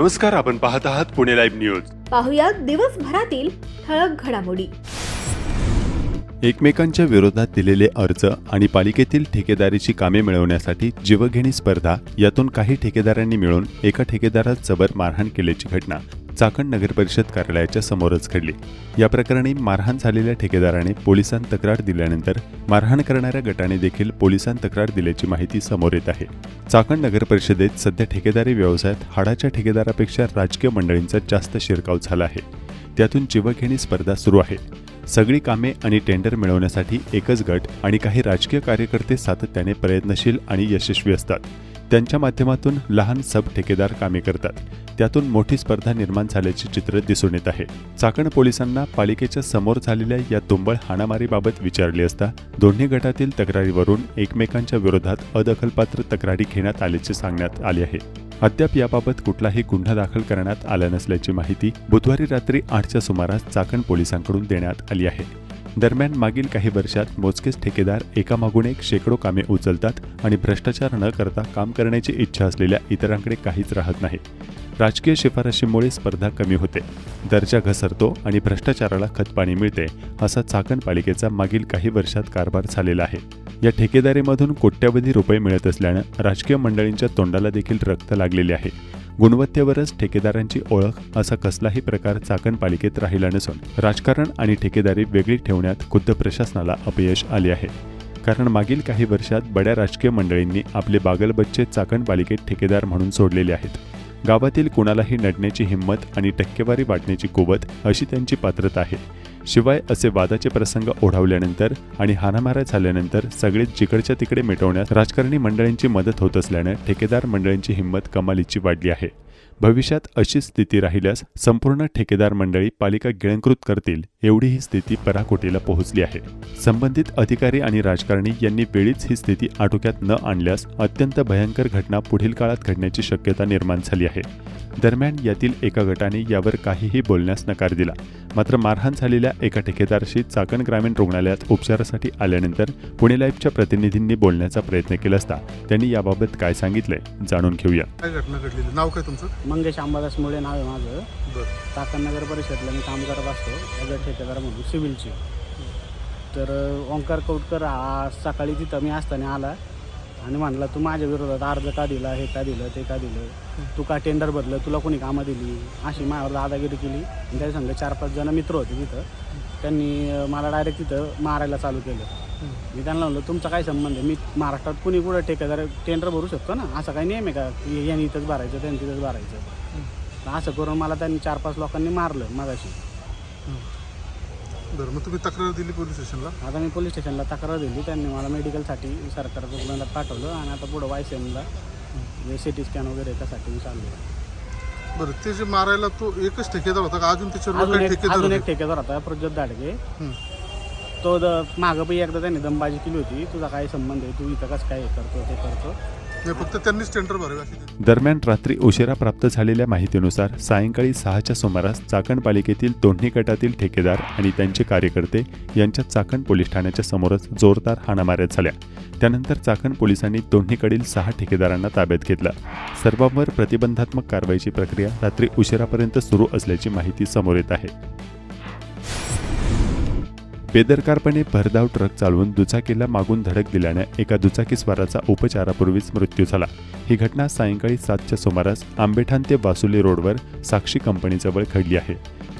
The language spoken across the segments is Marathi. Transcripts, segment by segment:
नमस्कार आपण पाहत आहात पुणे लाईव्ह न्यूज. पाहुयात दिवसभरातील ठळक घडामोडी. एकमेकांच्या विरोधात दिलेले अर्ज आणि पालिकेतील ठेकेदारीची कामे मिळवण्यासाठी जीवघेणी स्पर्धा यातून काही ठेकेदारांनी मिळून एका ठेकेदारात जबर मारहाण केल्याची घटना चाकण नगरपरिषद कार्यालयाच्या समोरच घडली. या प्रकरणी मारहाण झालेल्या ठेकेदाराने पोलिसांत तक्रार दिल्यानंतर मारहाण करणाऱ्या गटाने देखील पोलिसांत तक्रार दिल्याची माहिती समोर येत आहे. चाकण नगरपरिषदेत सध्या ठेकेदारी व्यवसायात हाडाच्या ठेकेदारापेक्षा राजकीय मंडळींचा जास्त शिरकाव झाला आहे. त्यातून जीवघेणी स्पर्धा सुरू आहे. सगळी कामे आणि टेंडर मिळवण्यासाठी एकच गट आणि काही राजकीय कार्यकर्ते सातत्याने प्रयत्नशील आणि यशस्वी असतात. त्यांच्या माध्यमातून लहान सब ठेकेदार कामे करतात. त्यातून मोठी स्पर्धा निर्माण झाल्याचे चित्र दिसून येत आहे. चाकण पोलिसांना पालिकेच्या समोर झालेल्या या तुंबळ हाणामारीबाबत विचारले असता दोन्ही गटातील तक्रारीवरून एकमेकांच्या विरोधात अदखलपात्र तक्रारी घेण्यात आल्याचे सांगण्यात आले आहे. अद्याप याबाबत कुठलाही गुन्हा दाखल करण्यात आला नसल्याची माहिती बुधवारी रात्री आठच्या सुमारास चाकण पोलिसांकडून देण्यात आली आहे. दरम्यान मागील काही वर्षात मोजकेच ठेकेदार एकामागून एक शेकडो कामे उचलतात आणि भ्रष्टाचार न करता काम करण्याची इच्छा असलेल्या इतरांकडे काहीच राहत नाही. राजकीय शिफारशीमुळे स्पर्धा कमी होते. दर्जा घसरतो आणि भ्रष्टाचाराला खतपाणी मिळते असा चाकण पालिकेचा मागील काही वर्षात कारभार झालेला आहे. या ठेकेदारीमधून कोट्यवधी रुपये मिळत असल्यानं राजकीय मंडळींच्या तोंडाला देखील रक्त लागलेले आहे. गुणवत्तेवरच ठेकेदारांची ओळख असा कसलाही प्रकार चाकण पालिकेत राहिला नसून राजकारण आणि ठेकेदारी वेगळी ठेवण्यात खुद्द प्रशासनाला अपयश आले आहे. कारण मागील काही वर्षात बड्या राजकीय मंडळींनी आपले बागलबच्चे चाकण पालिकेत ठेकेदार म्हणून सोडलेले आहेत. गावातील कुणालाही नडण्याची हिंमत आणि टक्केवारी वाटण्याची कुवत अशी त्यांची पात्रता आहे. शिवाय असे वादाचे प्रसंग ओढावल्यानंतर आणि हानामारा झाल्यानंतर सगळेच जिकडच्या तिकडे मिटवण्यास राजकारणी मंडळींची मदत होत असल्यानं ठेकेदार मंडळींची हिंमत कमालीची वाढली आहे. भविष्यात अशी स्थिती राहिल्यास संपूर्ण ठेकेदार मंडळी पालिका गिळंकृत करतील एवढी ही स्थिती पराकोटीला पोहोचली आहे. संबंधित अधिकारी आणि राजकारणी यांनी वेळीच ही स्थिती आटोक्यात न आणल्यास अत्यंत भयंकर घटना पुढील काळात घडण्याची शक्यता निर्माण झाली आहे. दरम्यान यातील एका गटाने यावर काहीही बोलण्यास नकार दिला. मात्र मारहाण झालेल्या एका ठेकेदारशी चाकण ग्रामीण रुग्णालयात उपचारासाठी आल्यानंतर पुणे लाईफच्या प्रतिनिधींनी बोलण्याचा प्रयत्न केला असता त्यांनी याबाबत काय सांगितलंय जाणून घेऊया. काय घटना घडलेली? नाव काय तुमचं? मंगेश अंबादास मुळे नाव आहे माझं. बरं. चाकण नगर परिषदला मी काम करत असतो ॲज ठेकेदार म्हणून सिव्हिलची. तर अ, ओंकार कौटकर हा सकाळी तिथं मी असताना आला आणि म्हणला तू माझ्या विरोधात अर्ज का दिला हे का दिलं ते का दिलं? तू का टेंडर भरलं तुला कोणी कामं दिली? अशी माझ्यावर दादागिरी केली. आणि त्या संग चार पाच जण मित्र होते तिथं. त्यांनी मला डायरेक्ट तिथं मारायला चालू केलं. मी त्यांना म्हणलं तुमचा काय संबंध आहे? मी महाराष्ट्रात कुणी कुठं ठेकेदार टेंडर भरू शकतो ना? असं काही नियम आहे का? की यांनी इथंच भरायचं त्यांनी तिथंच भरायचं. असं करून मला त्यांनी चार पाच लोकांनी मारलं मगाशी. बरं मग तुम्ही तक्रार दिली पोलीस स्टेशनला? आता मी पोलीस स्टेशनला तक्रार दिली. त्यांनी मला मेडिकलसाठी सरकार रुग्णालयात पाठवलं आणि आता पुढं वाय सी एमला सी टी स्कॅन वगैरे त्यासाठी मी चाललो बरं ते जे मारायला तो एकच ठेकेदार होता का? अजून त्याच्यावर अजून काही एक ठेकेदार अजून एक होते? ठेकेदार होता प्रज्योत दाडगे. हं. तो द मागं पण एकदा त्यांनी दमबाजी केली होती. तुझा काय संबंध आहे? तू इथं कसं काय हे करतो ते करतो? फक्त त्यांनीच टेंडर भरावे दरम्यान रात्री उशिरा प्राप्त झालेल्या माहितीनुसार सायंकाळी सहाच्या सुमारास चाकण पालिकेतील दोन्ही गटातील ठेकेदार आणि त्यांचे कार्यकर्ते यांच्या चाकण पोलीस ठाण्याच्या समोरच जोरदार हाणामाऱ्या झाल्या. त्यानंतर चाकण पोलिसांनी दोन्हीकडील सहा ठेकेदारांना ताब्यात घेतलं. सर्वांवर प्रतिबंधात्मक कारवाईची प्रक्रिया रात्री उशिरापर्यंत सुरू असल्याची माहिती समोर येत आहे. बेदरकारपणे भरधाव ट्रक चालवून दुचाकीला मागून धडक दिल्याने एका दुचाकीस्वाराचा उपचारापूर्वीच मृत्यू झाला. ही घटना सायंकाळी सातच्या सुमारास आंबेठाण ते वासुली रोडवर साक्षी कंपनीजवळ घडली आहे.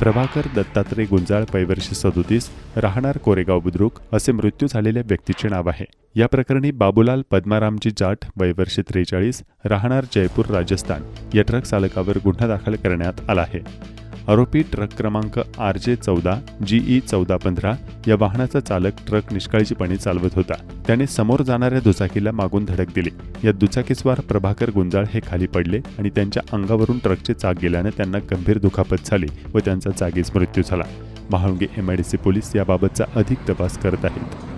प्रभाकर दत्तात्रय गुंजाळ पैवर्षी सदोतीस राहणार कोरेगाव बुद्रुक असे मृत्यू झालेल्या व्यक्तीचे नाव आहे. या प्रकरणी बाबूलाल पद्मारामजी जाट वयवर्षी त्रेचाळीस राहणार जयपूर राजस्थान या ट्रक चालकावर गुन्हा दाखल करण्यात आला आहे. आरोपी ट्रक क्रमांक आर जे चौदा जीई चौदा पंधरा या वाहनाचा चालक ट्रक निष्काळजीपणे चालवत होता. त्याने समोर जाणाऱ्या दुचाकीला मागून धडक दिली. या दुचाकीस्वार प्रभाकर गुंजाळ हे खाली पडले आणि त्यांच्या अंगावरून ट्रकचे चाक गेल्याने त्यांना गंभीर दुखापत झाली व त्यांचा जागीच मृत्यू झाला. महाळुंगे एमआयडीसी पोलीस याबाबतचा अधिक तपास करत आहेत.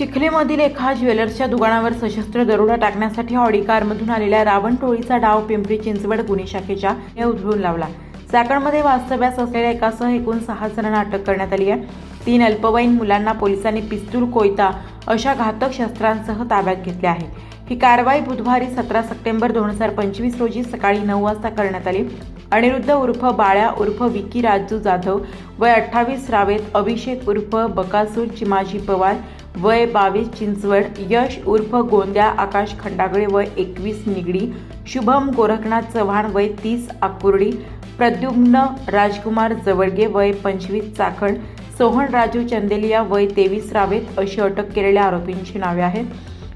चिखलीमधील एका ज्वेलर्सच्या दुकानावर सशस्त्र दरोडा टाकण्यासाठी ऑडी कारमधून आलेल्या रावण टोळीचा डाव पिंपरी चिंचवड गुन्हे शाखेच्या हे उधळून लावला. चाकणमध्ये वास्तव्यास असलेल्या एकासह एकूण सहा जणांना अटक करण्यात आली आहे. तीन अल्पवयीन मुलांना पोलिसांनी पिस्तूल कोयता अशा घातक शस्त्रांसह ताब्यात घेतले आहे. ही कारवाई बुधवारी सतरा सप्टेंबर दोन हजार पंचवीस रोजी सकाळी नऊ वाजता करण्यात आली. अनिरुद्ध उर्फ बाळ्या उर्फ विकी राजू जाधव वय अठ्ठावीस रावेत अभिषेक उर्फ बकासूर चिमाजी पवार वय बावीस चिंचवड यश उर्फ गोंद्या आकाश खंडागळे वय एकवीस निगडी शुभम गोरखनाथ चव्हाण वय तीस आकुर्डी प्रद्युम्न राजकुमार जवळगे वय पंचवीस चाखण सोहन राजू चंदेलिया वय तेवीस रावेत अशी अटक केलेल्या आरोपींची नावे आहेत.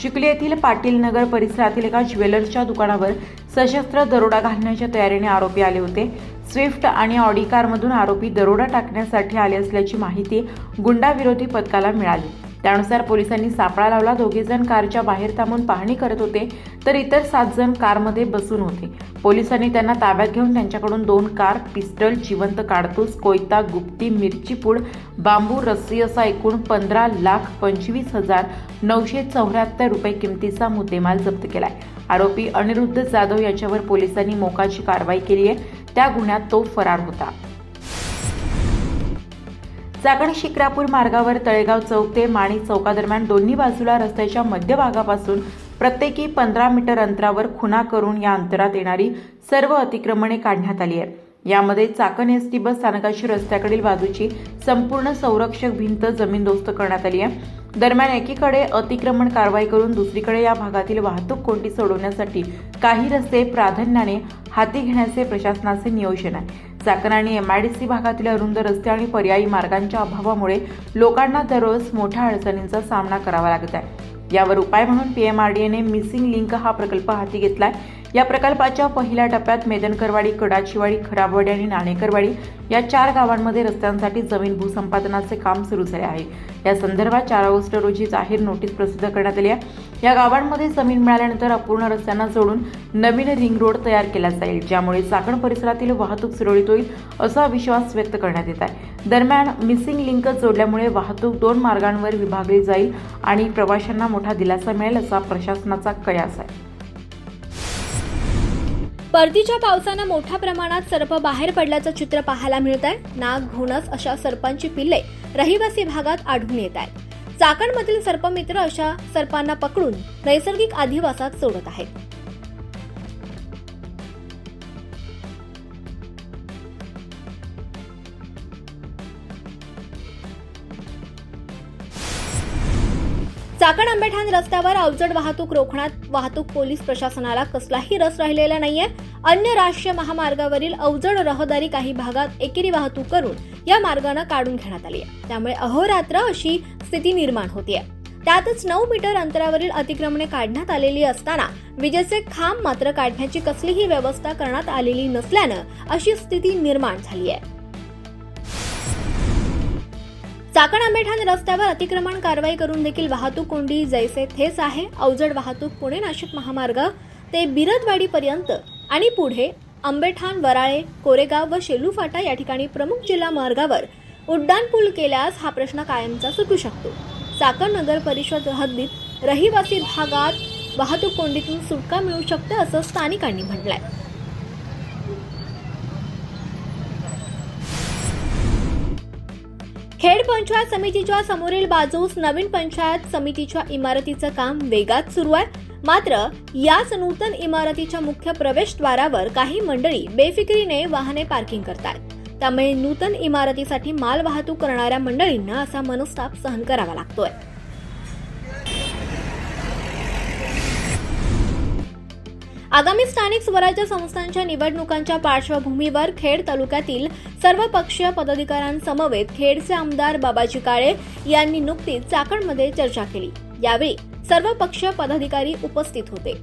चिखली येथील पाटील नगर परिसरातील एका ज्वेलर्सच्या दुकानावर सशस्त्र दरोडा घालण्याच्या तयारीने आरोपी आले होते. स्विफ्ट आणि ऑडी कारमधून आरोपी दरोडा टाकण्यासाठी आले असल्याची माहिती गुंडाविरोधी पथकाला मिळाली. त्यानुसार पोलिसांनी सापळा लावला. दोघे जण कारच्या बाहेर थांबून पाहणी करत होते. तर इतर सात जण कारमध्ये बसून होते. पोलिसांनी त्यांना ताब्यात घेऊन त्यांच्याकडून दोन कार पिस्टल जिवंत काडतूस कोयता गुप्ती मिरचीपूड बांबू रस्सी असा एकूण पंधरा लाख पंचवीस हजार नऊशे चौऱ्याहत्तर रुपये किमतीचा मुद्देमाल जप्त केलाय. आरोपी अनिरुद्ध जाधव याच्यावर पोलिसांनी मोकाची कारवाई केली आहे. त्या गुन्ह्यात तो फरार होता. चाकण शिक्रापूर मार्गावर तळेगाव चौक ते माणी चौकादरम्यान दोन्ही बाजूला रस्त्याच्या मध्यभागापासून प्रत्येकी पंधरा मीटर अंतरावर खुणा करून या अंतरात येणारी सर्व अतिक्रमणे काढण्यात आली आहे यामध्ये चाकण एस टी बस स्थानकाची रस्त्याकडील बाजूची संपूर्ण संरक्षक भिंत जमीनदोस्त करण्यात आली आहे. दरम्यान एकीकडे अतिक्रमण कारवाई करून दुसरीकडे या भागातील वाहतूक कोंडी सोडवण्यासाठी काही रस्ते प्राधान्याने हाती घेण्याचे प्रशासनाचे नियोजन आहे. चाकण आणि एमआयडीसी भागातील अरुंद रस्ते आणि पर्यायी मार्गांच्या अभावामुळे लोकांना दररोज मोठ्या अडचणींचा सामना करावा लागत आहे. यावर उपाय म्हणून पीएमआरडीएने मिसिंग लिंक हा प्रकल्प हाती घेतलाय. या प्रकल्पाच्या पहिल्या टप्प्यात मेदनकरवाडी कडाचीवाडी खराबवाडी आणि नाणेकरवाडी या चार गावांमध्ये रस्त्यांसाठी जमीन भूसंपादनाचे काम सुरू झाले आहे. या संदर्भात चार ऑगस्ट रोजी जाहीर नोटीस प्रसिद्ध करण्यात आली आहे. या गावांमध्ये जमीन मिळाल्यानंतर अपूर्ण रस्त्यांना जोडून नवीन रिंग रोड तयार केला जाईल ज्यामुळे चाकण परिसरातील वाहतूक सुरळीत होईल असा विश्वास व्यक्त करण्यात येत आहे. दरम्यान मिसिंग लिंक जोडल्यामुळे वाहतूक दोन मार्गांवर विभागली जाईल आणि प्रवाशांना मोठा दिलासा मिळेल असा प्रशासनाचा कयास आहे. परतीच्या पावसानं मोठ्या प्रमाणात सर्प बाहेर पडल्याचं चित्र पाहायला मिळत आहे. नाग घोणस अशा सर्पांची पिल्ले रहिवासी भागात आढळून येत आहेत. चाकणमधील सर्पमित्र अशा सर्पांना पकडून नैसर्गिक अधिवासात सोडत आहेत. चाकण आंबेठाण रस्त्यावर अवजड वाहतूक रोखण्यात वाहतूक पोलीस प्रशासनाला कसलाही रस राहिलेला नाहीये. अन्य राष्ट्रीय महामार्गावरील अवजड रहदारी काही भागात एकेरी वाहतूक करून या मार्गानं काढून घेण्यात आली आहे. त्यामुळे अहोरात्र अशी स्थिती निर्माण होतीये. त्यातच नऊ मीटर अंतरावरील अतिक्रमणे काढण्यात आलेली असताना विजेचे खांब मात्र काढण्याची कसलीही व्यवस्था करण्यात आलेली नसल्यानं अशी स्थिती निर्माण झाली आहे चाकण आंबेठाण रस्त्यावर अतिक्रमण कारवाई करून देखील वाहतूक कोंडी जैसे थेच आहे. अवजड वाहतूक पुणे नाशिक महामार्ग ते बिरदवाडीपर्यंत आणि पुढे आंबेठाण वराळे कोरेगाव व शेलू फाटा या ठिकाणी प्रमुख जिल्हा मार्गावर उड्डाण पूल केल्यास हा प्रश्न कायमचा सुटू शकतो. चाकण नगर परिषद हद्दीत रहिवासी भागात वाहतूक कोंडीतून सुटका मिळू शकते असं स्थानिकांनी म्हटलंय. खेड पंचायत समितीच्या समोरील बाजूस नवीन पंचायत समितीच्या इमारतीचं काम वेगात सुरू आहे. मात्र याच नूतन इमारतीच्या मुख्य प्रवेशद्वारावर काही मंडळी बेफिकरीने वाहने पार्किंग करतात त्यामुळे नूतन इमारतीसाठी माल वाहतूक करणाऱ्या मंडळींना असा मनस्ताप सहन करावा लागतोय. आगामी स्थानिक स्वराज्य संस्थांच्या निवडणुकांच्या पार्श्वभूमीवर खेड तालुक्यातील सर्व पक्षीय पदाधिकाऱ्यांसमवेत खेडचे आमदार बाबाजी काळे यांनी नुकतीच चाकणमध्ये चर्चा केली. यावेळी सर्व पक्षीय पदाधिकारी उपस्थित होते.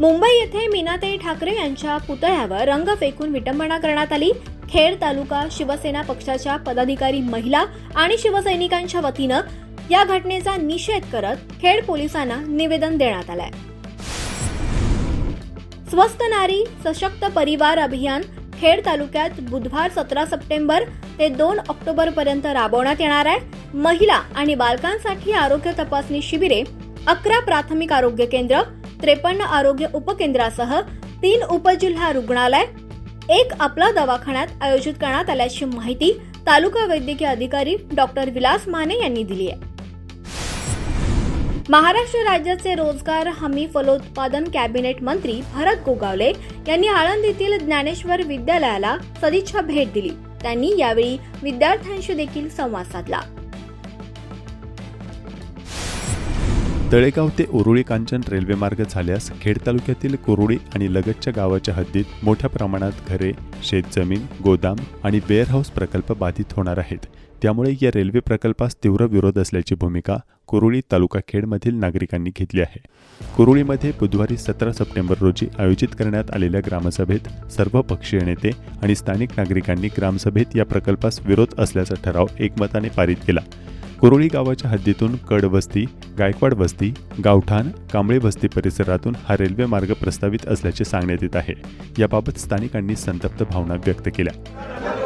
मुंबई येथे मीनाताई ठाकरे यांच्या पुतळ्यावर रंग फेकून विटंबना करण्यात आली. खेड तालुका शिवसेना पक्षाच्या पदाधिकारी महिला आणि शिवसैनिकांच्या वतीनं या घटनेचा निषेध करत खेड पोलिसांना निवेदन देण्यात आलंय. स्वस्त नारी सशक्त परिवार अभियान खेड तालुक्यात बुधवार सतरा सप्टेंबर ते दोन ऑक्टोबर पर्यंत राबवण्यात येणार आहे. महिला आणि बालकांसाठी आरोग्य तपासणी शिबिरे अकरा प्राथमिक आरोग्य केंद्र त्रेपन्न आरोग्य उपकेंद्रासह तीन उपजिल्हा रुग्णालय एक आपला दवाखान्यात आयोजित करण्यात आल्याची माहिती तालुका वैद्यकीय अधिकारी डॉक्टर विलास माने यांनी दिली आहे. महाराष्ट्र राज्याचे रोजगार हमी फलोत्पादन कॅबिनेट मंत्री भरत गोगावले यांनी आळंदीतील ज्ञानेश्वर विद्यालयाला सदिच्छा भेट दिली. त्यांनी यावेळी विद्यार्थ्यांशी देखील संवाद साधला. तळेगाव ते उरुळी कांचन रेल्वे मार्ग झाल्यास खेड तालुक्यातील कुरुळी आणि लगतच्या गावाच्या हद्दीत मोठ्या प्रमाणात घरे शेतजमीन गोदाम आणि वेअरहाऊस प्रकल्प बाधित होणार आहेत. त्यामुळे या रेल्वे प्रकल्पास तीव्र विरोध असल्याची भूमिका कुरुळी तालुका खेडमधील नागरिकांनी घेतली आहे. कुरुळीमध्ये बुधवारी सतरा सप्टेंबर रोजी आयोजित करण्यात आलेल्या ग्रामसभेत सर्व पक्षीय नेते आणि स्थानिक नागरिकांनी ग्रामसभेत या प्रकल्पास विरोध असल्याचा ठराव एकमताने पारित केला. कुरोळी गावाच्या हद्दीतून कडवस्ती गायकवाड वस्ती गावठाण कांबळे वस्ती परिसरातून हा रेल्वे मार्ग प्रस्तावित असल्याचे सांगण्यात येत आहे. याबाबत स्थानिकांनी संतप्त भावना व्यक्त केल्या.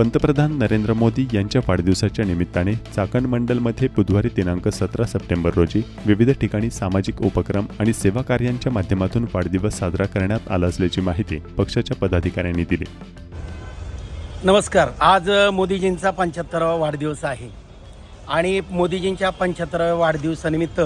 पंतप्रधान नरेंद्र मोदी यांच्या वाढदिवसाच्या निमित्ताने चाकण मंडलमध्ये बुधवारी दिनांक सतरा सप्टेंबर रोजी विविध ठिकाणी सामाजिक उपक्रम आणि सेवा कार्यांच्या माध्यमातून वाढदिवस साजरा करण्यात आला असल्याची माहिती पक्षाच्या पदाधिकाऱ्यांनी दिली. नमस्कार. आज मोदीजींचा पंच्याहत्तरावा वाढदिवस आहे. आणि मोदीजींच्या पंच्याहत्तराव्या वाढदिवसानिमित्त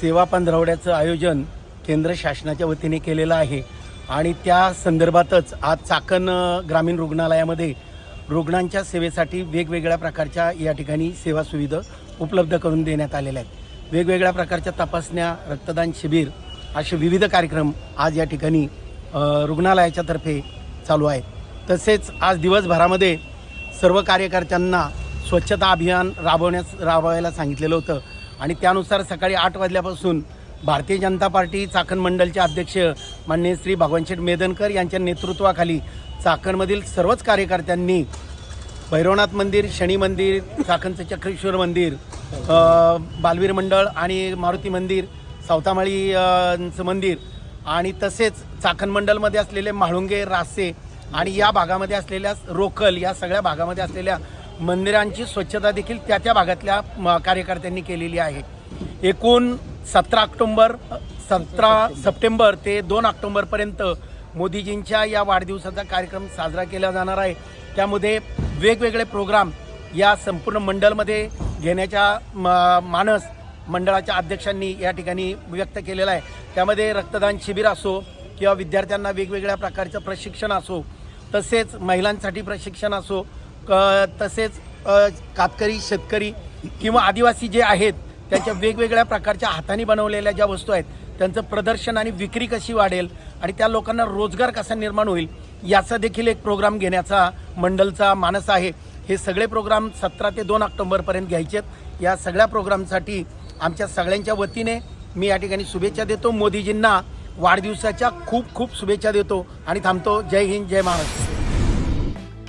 सेवा पंधरवड्याचं आयोजन केंद्र शासनाच्या वतीने केलेलं आहे. आणि त्या संदर्भातच आज चाकण ग्रामीण रुग्णालयामध्ये रुग्णांच्या सेवेसाठी वेगवेगळ्या प्रकारच्या या ठिकाणी सेवा सुविधा उपलब्ध करून देण्यात आलेल्या आहेत. वेगवेगळ्या प्रकारच्या तपासण्या रक्तदान शिबिर असे विविध कार्यक्रम आज या ठिकाणी रुग्णालयाच्या तर्फे चालू आहेत. तसेच आज दिवसभरामध्ये सर्व कार्यकर्त्यांना स्वच्छता अभियान राबवण्यास राबवायला सांगितलेलं होतं. आणि त्यानुसार सकाळी आठ वाजल्यापासून भारतीय जनता पार्टी चाकण मंडलचे अध्यक्ष माननीय श्री भगवानशेठ मेदनकर यांच्या नेतृत्वाखाली चाकणमधील सर्वच कार्यकर्त्यांनी भैरवनाथ मंदिर शनी मंदिर चाकणचं चक्रेश्वर मंदिर बालवीर मंडळ आणि मारुती मंदिर सावतामाळीचं मंदिर आणि तसेच चाकण मंडलमध्ये असलेले म्हाळुंगे रासे आणि या भागामध्ये असलेल्या रोकल या सगळ्या भागामध्ये असलेल्या मंदिरांची स्वच्छता देखील त्या त्या भागातल्या म, कार्यकर्त्यांनी केलेली आहे. एकूण सतरा ऑक्टोंबर सतरा सप्टेंबर ते दोन ऑक्टोंबरपर्यंत मोदीजींच्या या वाढदिवसाचा कार्यक्रम साजरा केला जाणार आहे. त्यामध्ये वेगवेगळे प्रोग्राम या संपूर्ण मंडलमध्ये घेण्याच्या म- मानस मंडळाच्या अध्यक्षांनी या ठिकाणी व्यक्त केलेला आहे. त्यामध्ये रक्तदान शिबिर असो किंवा विद्यार्थ्यांना वेगवेगळ्या प्रकारचं प्रशिक्षण असो तसेच महिलांसाठी प्रशिक्षण असो क तसेच कातकरी शेतकरी किंवा आदिवासी जे आहेत त्यांच्या वेगवेगळ्या प्रकारच्या हाताने बनवलेल्या ज्या वस्तू आहेत त्यांचं प्रदर्शन आणि विक्री कशी वाढेल आणि त्या लोकांना रोजगार कसा निर्माण होईल याचा देखील एक प्रोग्राम घेण्याचा मंडलचा मानस आहे. हे सगळे प्रोग्राम सतरा ते दोन ऑक्टोंबरपर्यंत घ्यायचेत या सगळ्या प्रोग्रामसाठी आमच्या सगळ्यांच्या वतीने मी या ठिकाणी शुभेच्छा देतो. मोदीजींना वाढदिवसाच्या खूप खूप शुभेच्छा देतो आणि थांबतो. जय हिंद जय महाराष्ट्र.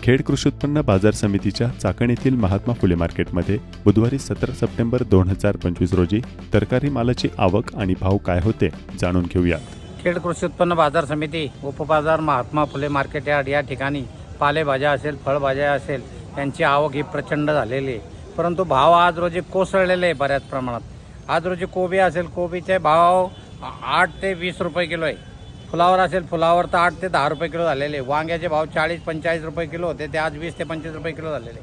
खेड कृषी उत्पन्न बाजार समितीच्या चाकण येथील महात्मा फुले मार्केटमध्ये बुधवारी सतरा सप्टेंबर दोन हजार पंचवीस रोजी तरकारी मालाची आवक आणि भाव काय होते जाणून घेऊयात. खेड कृषी उत्पन्न बाजार समिती उपबाजार महात्मा फुले मार्केट यार्ड या ठिकाणी पालेभाज्या असेल फळभाज्या असेल त्यांची आवक ही प्रचंड झालेली आहे. परंतु भाव आज रोजी कोसळलेले आहे बऱ्याच प्रमाणात. आज रोजी कोबी असेल कोबीचे भाव आठ ते वीस रुपये किलो आहे. फुलावर असेल फुलावर तर आठ ते दहा रुपये किलो झालेले आहे. वांग्याचे भाव चाळीस पंचेचाळीस रुपये किलो होते ते आज वीस ते पंचवीस रुपये किलो झालेले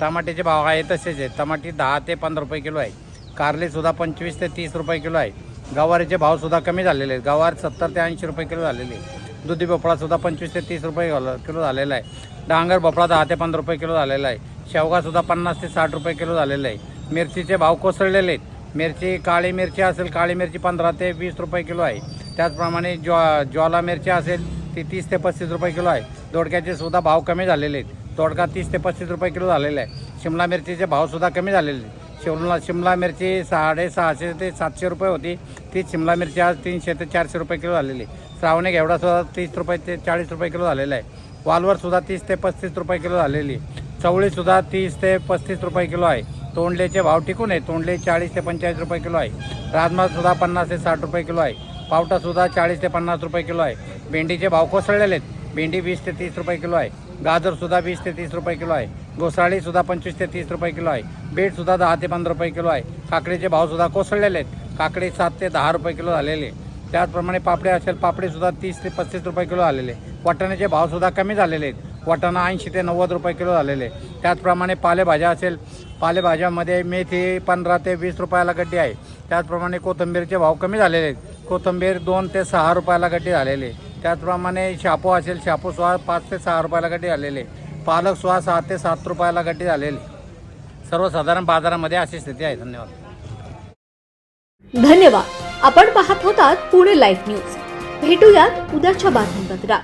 टमाट्याचे भाव आहे तसेच आहे. टमाटी दहा ते पंधरा रुपये किलो आहे. कारलेसुद्धा पंचवीस ते तीस रुपये किलो आहे. गवारीचे भावसुद्धा कमी झालेले आहेत. गवार सत्तर ते ऐंशी रुपये किलो झालेले आहे. दुधी भोपळासुद्धा पंचवीस ते तीस रुपये किलो झालेला आहे. डांगर भोपळा दहा ते पंधरा रुपये किलो झालेला आहे. शेवगासुद्धा पन्नास ते साठ रुपये किलो झालेला आहे. मिरचीचे भाव कोसळलेले आहेत. मिरची काळी मिरची असेल काळी मिरची पंधरा ते वीस रुपये किलो आहे. त्याचप्रमाणे ज्वा ज्वाला मिरची असेल ती तीस ते पस्तीस रुपये किलो आहे. दोडक्याचे सुद्धा भाव कमी झालेले आहेत. दोडका तीस ते पस्तीस रुपये किलो झालेला आहे. शिमला मिरचीचे भावसुद्धा कमी झालेले आहेत. शिमला शिमला मिरची साडेसहाशे ते सातशे रुपये होती. ती शिमला मिरची आज तीनशे ते चारशे रुपये किलो झालेली श्रावणी घेवडासुद्धा तीस रुपये ते चाळीस रुपये किलो झालेला आहे. वालवरसुद्धा तीस ते पस्तीस रुपये किलो झालेली चवळीसुद्धा तीस ते पस्तीस रुपये किलो आहे. तोंडलेचे भाव टिकून आहे. तोंडले चाळीस ते पंचेचाळीस रुपये किलो आहे. राजमासुद्धा पन्नास ते साठ रुपये किलो आहे. पावटासुद्धा चाळीस ते पन्नास रुपये किलो आहे. भेंडीचे भाव कोसळलेले आहेत. भेंडी वीस ते तीस रुपये किलो आहे. गाजरसुद्धा वीस ते तीस रुपये किलो आहे. घोसाळीसुद्धा पंचवीस ते तीस रुपये किलो आहे. बीटसुद्धा दहा ते पंधरा रुपये किलो आहे. काकडीचे भावसुद्धा कोसळलेले आहेत. काकडी सात ते दहा रुपये किलो झालेले त्याचप्रमाणे पापडे असेल पापडीसुद्धा तीस ते पस्तीस रुपये किलो झालेले वाटाण्याचे भावसुद्धा कमी झालेले आहेत. वाटाणा ऐंशी ते नव्वद रुपये किलो झालेले त्याचप्रमाणे पालेभाज्या असेल पालेभाज्यामध्ये मेथी पंधरा ते वीस रुपयाला गड्डी आहे. त्याचप्रमाणे कोथिंबीरचे भाव कमी झालेले आहेत. कोथिंबीर दोन ते सहा रुपयाला गड्डी झालेले. त्याचप्रमाणे शापू असेल शापू सोळा पाच ते सहा रुपयाला गड्डी झालेले. पालक सोळा सहा ते सात रुपयाला गड्डी झालेली. सर्वसाधारण बाजारामध्ये अशी स्थिती आहे. धन्यवाद. धन्यवाद. आपण पाहत होतात पुणे लाईव्ह न्यूज भेटूयात उद्याच्या बातमीपत्रात.